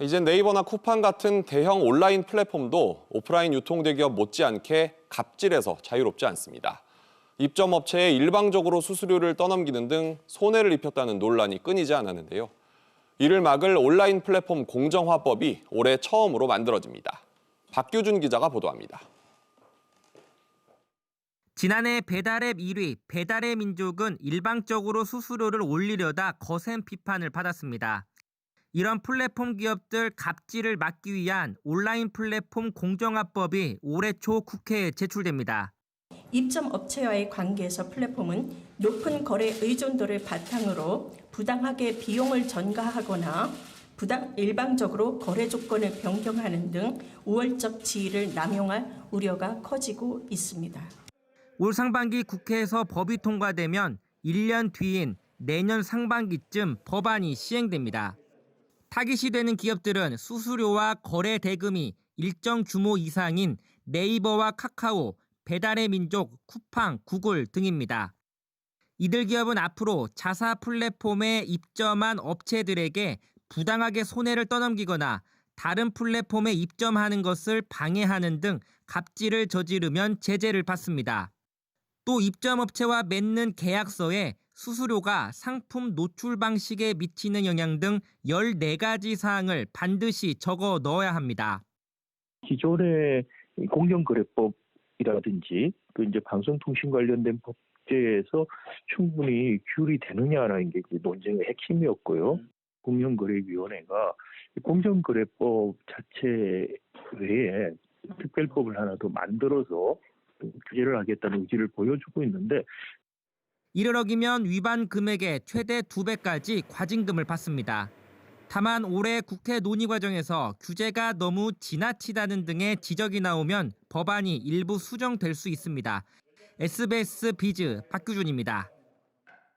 이젠 네이버나 쿠팡 같은 대형 온라인 플랫폼도 오프라인 유통 대기업 못지않게 갑질에서 자유롭지 않습니다. 입점 업체에 일방적으로 수수료를 떠넘기는 등 손해를 입혔다는 논란이 끊이지 않았는데요. 이를 막을 온라인 플랫폼 공정화법이 올해 처음으로 만들어집니다. 박규준 기자가 보도합니다. 지난해 배달앱 1위 배달의 민족은 일방적으로 수수료를 올리려다 거센 비판을 받았습니다. 이런 플랫폼 기업들 갑질을 막기 위한 온라인 플랫폼 공정화법이 올해 초 국회에 제출됩니다. 입점 업체와의 관계에서 플랫폼은 높은 거래 의존도를 바탕으로 부당하게 비용을 전가하거나 부당 일방적으로 거래 조건을 변경하는 등 우월적 지위를 남용할 우려가 커지고 있습니다. 올 상반기 국회에서 법이 통과되면 1년 뒤인 내년 상반기쯤 법안이 시행됩니다. 타깃이 되는 기업들은 수수료와 거래 대금이 일정 규모 이상인 네이버와 카카오, 배달의 민족, 쿠팡, 구글 등입니다. 이들 기업은 앞으로 자사 플랫폼에 입점한 업체들에게 부당하게 손해를 떠넘기거나 다른 플랫폼에 입점하는 것을 방해하는 등 갑질을 저지르면 제재를 받습니다. 또 입점업체와 맺는 계약서에 수수료가 상품 노출 방식에 미치는 영향 등 14가지 사항을 반드시 적어 넣어야 합니다. 기존의 공정거래법이라든지 그 이제 방송통신 관련된 법제에서 충분히 규율이 되느냐라는 게 논쟁의 핵심이었고요. 공정거래위원회가 공정거래법 자체 외에 특별법을 하나 더 만들어서 규제를 하겠다는 의지를 보여주고 있는데 이를 어기면 위반 금액의 최대 2배까지 과징금을 받습니다. 다만 올해 국회 논의 과정에서 규제가 너무 지나치다는 등의 지적이 나오면 법안이 일부 수정될 수 있습니다. SBS 비즈 박규준입니다.